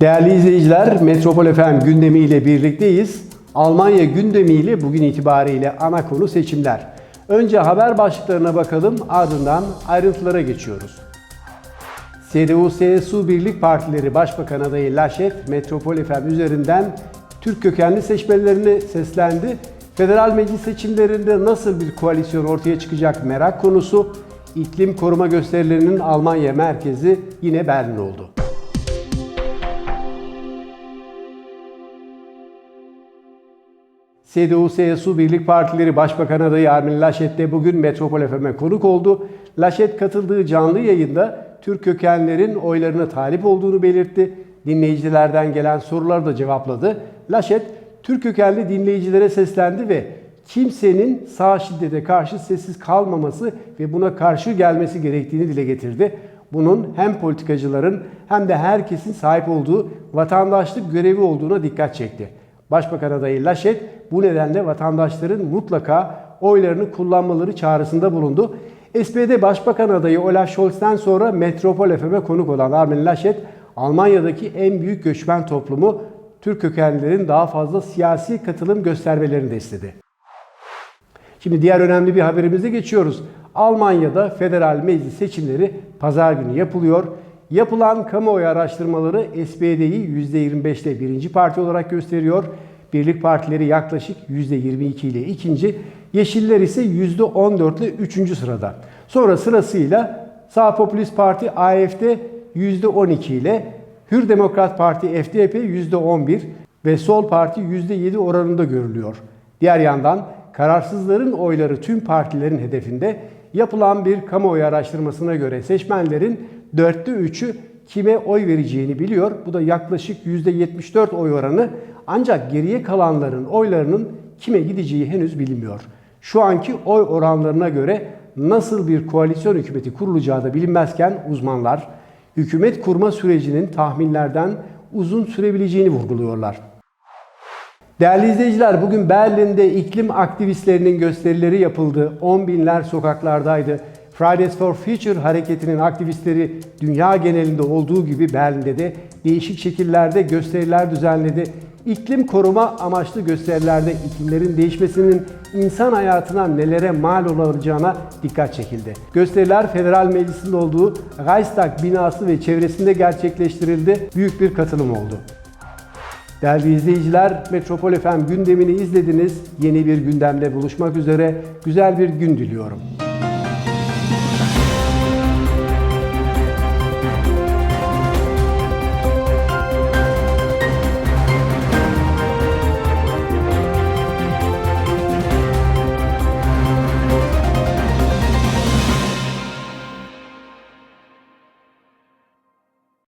Değerli izleyiciler, Metropol FM gündemiyle birlikteyiz. Almanya gündemiyle bugün itibariyle ana konu seçimler. Önce haber başlıklarına bakalım, ardından ayrıntılara geçiyoruz. CDU-CSU Birlik Partileri Başbakan adayı Laschet, Metropol FM üzerinden Türk kökenli seçmenlerine seslendi. Federal meclis seçimlerinde nasıl bir koalisyon ortaya çıkacak merak konusu. İklim koruma gösterilerinin Almanya merkezi yine Berlin oldu. CDU-CSU Birlik Partileri Başbakan adayı Armin Laschet de bugün Metropol FM'e konuk oldu. Laschet katıldığı canlı yayında Türk kökenlerin oylarına talip olduğunu belirtti. Dinleyicilerden gelen soruları da cevapladı. Laschet, Türk kökenli dinleyicilere seslendi ve kimsenin sağ şiddete karşı sessiz kalmaması ve buna karşı gelmesi gerektiğini dile getirdi. Bunun hem politikacıların hem de herkesin sahip olduğu vatandaşlık görevi olduğuna dikkat çekti. Başbakan adayı Laschet bu nedenle vatandaşların mutlaka oylarını kullanmaları çağrısında bulundu. SPD Başbakan adayı Olaf Scholz'ten sonra Metropol FM'e konuk olan Armin Laschet, Almanya'daki en büyük göçmen toplumu Türk kökenlilerin daha fazla siyasi katılım göstermelerini de istedi. Şimdi diğer önemli bir haberimize geçiyoruz. Almanya'da federal meclis seçimleri pazar günü yapılıyor. Yapılan kamuoyu araştırmaları SPD'yi %25'te birinci parti olarak gösteriyor. Birlik partileri yaklaşık %22 ile ikinci, Yeşiller ise %14 ile üçüncü sırada. Sonra sırasıyla Sağ Popülist Parti AFD %12 ile Hür Demokrat Parti FDP %11 ve Sol Parti %7 oranında görülüyor. Diğer yandan kararsızların oyları tüm partilerin hedefinde yapılan bir kamuoyu araştırmasına göre seçmenlerin dörtte üçü kime oy vereceğini biliyor. Bu da yaklaşık %74 oy oranı ancak geriye kalanların oylarının kime gideceği henüz bilinmiyor. Şu anki oy oranlarına göre nasıl bir koalisyon hükümeti kurulacağı da bilinmezken uzmanlar hükümet kurma sürecinin tahminlerden uzun sürebileceğini vurguluyorlar. Değerli izleyiciler, bugün Berlin'de iklim aktivistlerinin gösterileri yapıldı. 10 binler sokaklardaydı. Fridays for Future hareketinin aktivistleri dünya genelinde olduğu gibi Berlin'de de değişik şekillerde gösteriler düzenledi. İklim koruma amaçlı gösterilerde iklimlerin değişmesinin insan hayatına nelere mal olacağına dikkat çekildi. Gösteriler Federal Meclis'in olduğu Reichstag binası ve çevresinde gerçekleştirildi. Büyük bir katılım oldu. Değerli izleyiciler, Metropol FM gündemini izlediniz. Yeni bir gündemle buluşmak üzere güzel bir gün diliyorum.